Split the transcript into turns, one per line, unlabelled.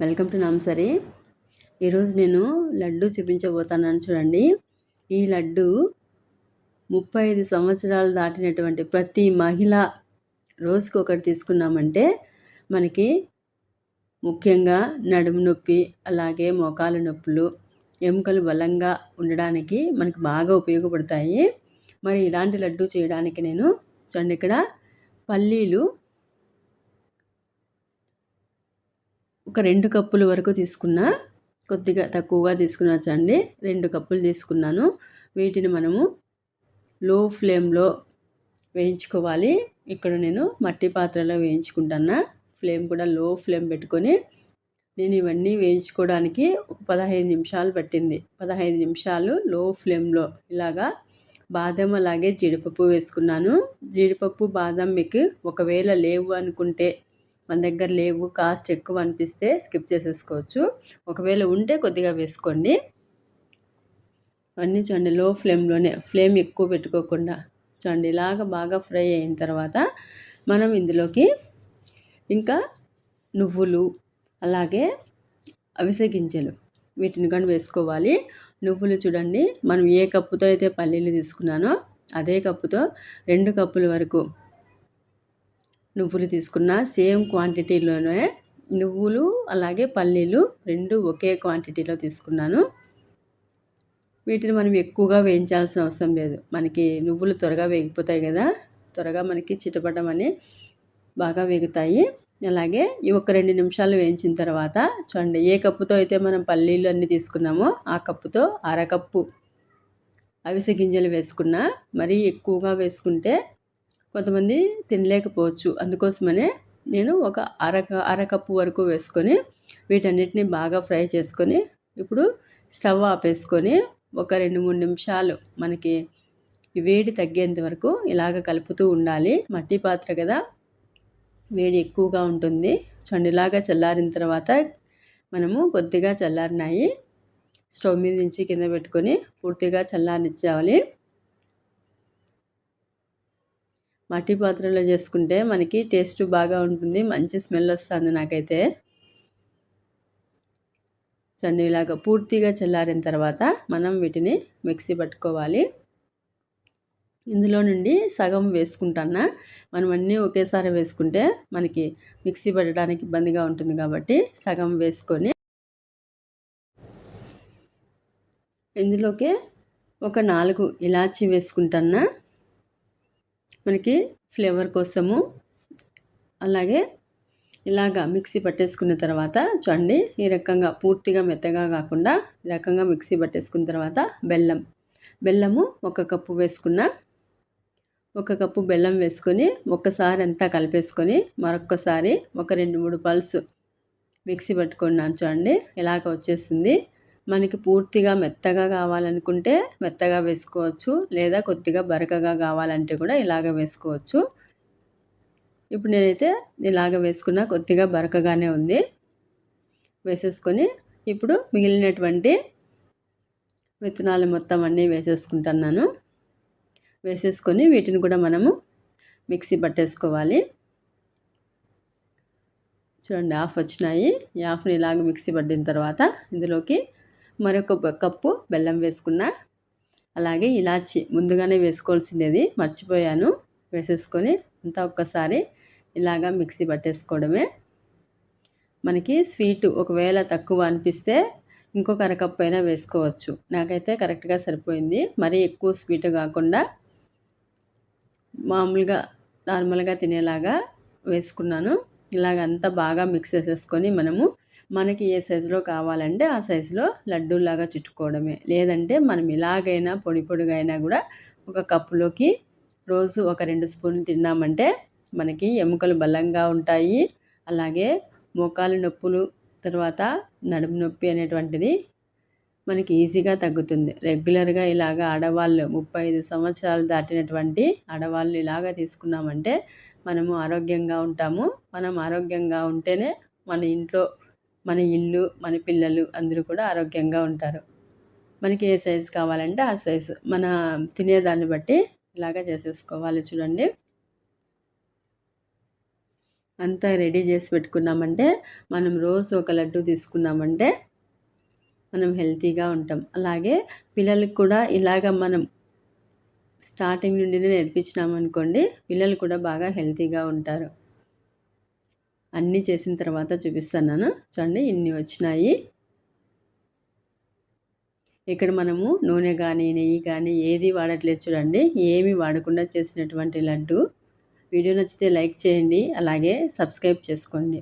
Welcome to నాంసరి ఈరోజు నేను లడ్డు చూపించబోతున్నాను చూడండి. ఈ లడ్డు ముప్పై ఐదు సంవత్సరాలు దాటినటువంటి ప్రతి మహిళ రోజుకి ఒకటి తీసుకున్నామంటే మనకి ముఖ్యంగా నడుము నొప్పి అలాగే మోకాలు నొప్పులు ఎముకలు బలంగా ఉండడానికి మనకు బాగా ఉపయోగపడతాయి. మరి ఇలాంటి లడ్డు చేయడానికి నేను చూడండి ఇక్కడ పల్లీలు ఒక రెండు కప్పుల వరకు తీసుకున్న కొద్దిగా తక్కువగా తీసుకున్నచ్చండి రెండు కప్పులు తీసుకున్నాను. వీటిని మనము లో ఫ్లేమ్లో వేయించుకోవాలి. ఇక్కడ నేను మట్టి పాత్రలో వేయించుకుంటాను ఫ్లేమ్ కూడా లో ఫ్లేమ్ పెట్టుకొని నేను ఇవన్నీ వేయించుకోవడానికి పదహైదు నిమిషాలు పట్టింది. పదహైదు నిమిషాలు లో ఫ్లేమ్లో ఇలాగా బాదం అలాగే జీడిపప్పు వేసుకున్నాను. జీడిపప్పు బాదం మీకు ఒకవేళ లేవు అనుకుంటే మన దగ్గర లేవు కాస్ట్ ఎక్కువ అనిపిస్తే స్కిప్ చేసేసుకోవచ్చు. ఒకవేళ ఉంటే కొద్దిగా వేసుకోండి. అన్నీ చూడండి లో ఫ్లేమ్లోనే ఫ్లేమ్ ఎక్కువ పెట్టుకోకుండా చూడండి ఇలాగ బాగా ఫ్రై అయిన తర్వాత మనం ఇందులోకి ఇంకా నువ్వులు అలాగే అవిసె గింజలు వీటిని కానీ వేసుకోవాలి. నువ్వులు చూడండి మనం ఏ కప్పుతో అయితే పల్లీలు తీసుకున్నానో అదే కప్పుతో రెండు కప్పుల వరకు నువ్వులు తీసుకున్న సేమ్ క్వాంటిటీలోనే నువ్వులు అలాగే పల్లీలు రెండు ఒకే క్వాంటిటీలో తీసుకున్నాను. వీటిని మనం ఎక్కువగా వేయించాల్సిన అవసరం లేదు. మనకి నువ్వులు త్వరగా వేగిపోతాయి కదా త్వరగా మనకి చిటపటం అని బాగా వేగుతాయి. అలాగే ఈ ఒక రెండు నిమిషాలు వేయించిన తర్వాత చూడండి ఏ కప్పుతో అయితే మనం పల్లీలు అన్నీ తీసుకున్నామో ఆ కప్పుతో అరకప్పు అవిసె గింజలు వేసుకున్నా మరీ ఎక్కువగా వేసుకుంటే కొంతమంది తినలేకపోవచ్చు. అందుకోసమనే నేను ఒక అర అరకప్పు వరకు వేసుకొని వీటన్నిటిని బాగా ఫ్రై చేసుకొని ఇప్పుడు స్టవ్ ఆపేసుకొని ఒక రెండు మూడు నిమిషాలు మనకి వేడి తగ్గేంత వరకు ఇలాగ కలుపుతూ ఉండాలి. మట్టి పాత్ర కదా వేడి ఎక్కువగా ఉంటుంది. చండిలాగా చల్లారిన తర్వాత మనము కొద్దిగా చల్లారినాయి. స్టవ్ మీద నుంచి కింద పెట్టుకొని పూర్తిగా చల్లారనిచ్చాలి మట్టి పాత్రలో చేసుకుంటే మనకి టేస్ట్ బాగా ఉంటుంది మంచి స్మెల్ వస్తుంది నాకైతే. చండి ఇలాగ పూర్తిగా చల్లారిన తర్వాత మనం వీటిని మిక్సీ పట్టుకోవాలి. ఇందులో నుండి సగం వేసుకుంటానా మనం అన్నీ ఒకేసారి వేసుకుంటే మనకి మిక్సీ పట్టడానికి ఇబ్బందిగా ఉంటుంది కాబట్టి సగం వేసుకొని ఇందులోకి ఒక నాలుగు ఇలాచి వేసుకుంటానా మనకి ఫ్లేవర్ కోసము. అలాగే ఇలాగా మిక్సీ పట్టేసుకున్న తర్వాత చూడండి ఈ రకంగా పూర్తిగా మెత్తగా కాకుండా ఈ రకంగా మిక్సీ పట్టేసుకున్న తర్వాత బెల్లం. బెల్లము ఒక కప్పు వేసుకున్న ఒక కప్పు బెల్లం వేసుకొని ఒక్కసారి అంతా కలిపేసుకొని మరొక్కసారి ఒక రెండు మూడు పల్స్ మిక్సీ పట్టుకున్నాను చూడండి ఇలాగ వచ్చేస్తుంది మనకి పూర్తిగా మెత్తగా కావాలనుకుంటే మెత్తగా వేసుకోవచ్చు లేదా కొద్దిగా బరకగా కావాలంటే కూడా ఇలాగ వేసుకోవచ్చు. ఇప్పుడు నేనైతే ఇలాగ వేసుకున్న కొద్దిగా బరకగానే ఉంది. వేసేసుకొని ఇప్పుడు మిగిలినటువంటి విత్తనాలు మొత్తం అన్నీ వేసేసుకుంటున్నాను. వేసేసుకొని వీటిని కూడా మనము మిక్సీ పట్టేసుకోవాలి. చూడండి ఆఫ్ వచ్చినాయి. ఈ ఆఫ్ని ఇలాగ మిక్సీ పట్టిన తర్వాత ఇందులోకి మరొక కప్పు బెల్లం వేసుకున్న. అలాగే ఇలాచి ముందుగానే వేసుకోవాల్సింది మర్చిపోయాను. వేసేసుకొని అంతా ఒక్కసారి ఇలాగా మిక్సీ పట్టేసుకోవడమే. మనకి స్వీట్ ఒకవేళ తక్కువ అనిపిస్తే ఇంకొక అరకప్పు అయినా వేసుకోవచ్చు. నాకైతే కరెక్ట్గా సరిపోయింది. మరీ ఎక్కువ స్వీట్ కాకుండా మామూలుగా నార్మల్గా తినేలాగా వేసుకున్నాను. ఇలాగ అంతా బాగా మిక్స్ చేసేసుకొని మనము మనకి ఏ సైజులో కావాలంటే ఆ సైజులో లడ్డూలాగా చుట్టుకోవడమే. లేదంటే మనం ఇలాగైనా పొడి పొడిగైనా కూడా ఒక కప్పులోకి రోజు ఒక రెండు స్పూన్లు తిన్నామంటే మనకి ఎముకలు బలంగా ఉంటాయి. అలాగే మోకాలు నొప్పులు తర్వాత నడుము నొప్పి అనేటువంటిది మనకి ఈజీగా తగ్గుతుంది. రెగ్యులర్గా ఇలాగ ఆడవాళ్ళు ముప్పై ఐదు సంవత్సరాలు దాటినటువంటి ఆడవాళ్ళు ఇలాగ తీసుకున్నామంటే మనము ఆరోగ్యంగా ఉంటాము. మనం ఆరోగ్యంగా ఉంటేనే మన ఇంట్లో మన ఇల్లు మన పిల్లలు అందరూ కూడా ఆరోగ్యంగా ఉంటారు. మనకి ఏ సైజు కావాలంటే ఆ సైజు. మన తినేదాన్ని బట్టి ఇలాగా చేసేసుకోవాలి చూడండి. అంతా రెడీ చేసి పెట్టుకున్నామంటే మనం రోజు ఒక లడ్డు తీసుకున్నామంటే మనం హెల్తీగా ఉంటాం. అలాగే పిల్లలకు కూడా ఇలాగ మనం స్టార్టింగ్ నుండినే నేర్పించినామనుకోండి పిల్లలు కూడా బాగా హెల్తీగా ఉంటారు. అన్నీ చేసిన తర్వాత చూపిస్తున్నాను. చూడండి ఇన్ని వచ్చినాయి. ఇక్కడ మనము నూనె కానీ నెయ్యి కానీ ఏది వాడట్లేదు చూడండి. ఏమి వాడకుండా చేసినటువంటి లడ్డు. వీడియో నచ్చితే లైక్ చేయండి అలాగే సబ్స్క్రైబ్ చేసుకోండి.